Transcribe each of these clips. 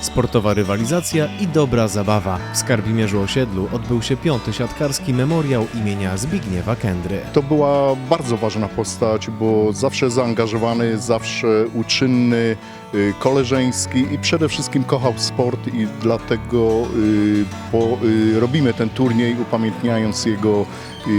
Sportowa rywalizacja i dobra zabawa. W Skarbimierzu Osiedlu odbył się piąty siatkarski memoriał imienia Zbigniewa Kędry. To była bardzo ważna postać, bo zawsze zaangażowany, zawsze uczynny, koleżeński i przede wszystkim kochał sport i dlatego y, po, y, robimy ten turniej upamiętniając jego, y,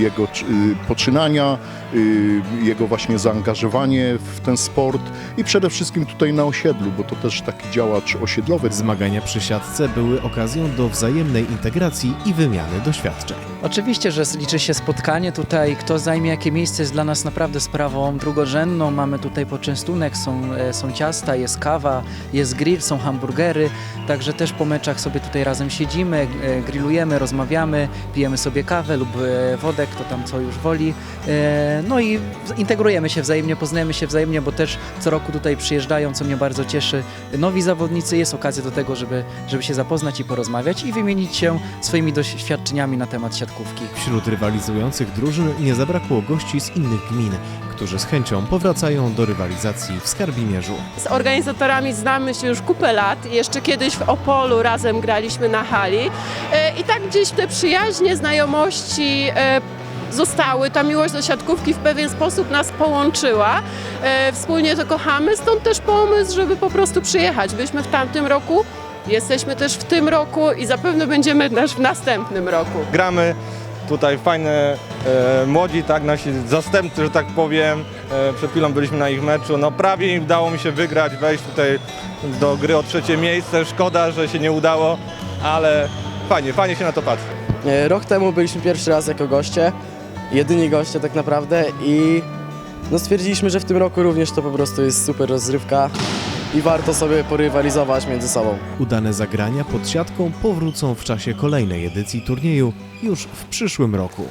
jego czy- y, poczynania, y, jego właśnie zaangażowanie w ten sport i przede wszystkim tutaj na osiedlu, bo to też taki działacz osiedlowy. Zmagania przy siatce były okazją do wzajemnej integracji i wymiany doświadczeń. Oczywiście, że liczy się spotkanie tutaj, kto zajmie jakie miejsce jest dla nas naprawdę sprawą drugorzędną. Mamy tutaj poczęstunek, są, e, ciasta, jest kawa, jest grill, są hamburgery, także też po meczach sobie tutaj razem siedzimy, e, grillujemy, rozmawiamy, pijemy sobie kawę lub e, wodę, kto tam co już woli. E, No i integrujemy się wzajemnie, poznajemy się wzajemnie, bo też co roku tutaj przyjeżdżają, co mnie bardzo cieszy, nowi zawodnicy. Jest okazja do tego, żeby, żeby się zapoznać i porozmawiać i wymienić się swoimi doświadczeniami na temat siatkówki. Wśród rywalizujących drużyn nie zabrakło gości z innych gmin, którzy z chęcią powracają do rywalizacji w Skarbimierzu. Z organizatorami znamy się już kupę lat. Jeszcze kiedyś w Opolu razem graliśmy na hali. E, I tak gdzieś te przyjaźnie, znajomości e, zostały. Ta miłość do siatkówki w pewien sposób nas połączyła. E, Wspólnie to kochamy, stąd też pomysł, żeby po prostu przyjechać. Byliśmy w tamtym roku, jesteśmy też w tym roku i zapewne będziemy też w następnym roku. gramy. Tutaj fajne e, młodzi, tak, nasi zastępcy, że tak powiem. E, przed chwilą byliśmy na ich meczu. No prawie im udało mi się wygrać, wejść tutaj do gry o trzecie miejsce. Szkoda, że się nie udało, ale fajnie, fajnie się na to patrzy. E, Rok temu byliśmy pierwszy raz jako goście, jedyni goście tak naprawdę i no stwierdziliśmy, że w tym roku również to po prostu jest super rozrywka i warto sobie porywalizować między sobą. Udane zagrania pod siatką powrócą w czasie kolejnej edycji turnieju już w przyszłym roku.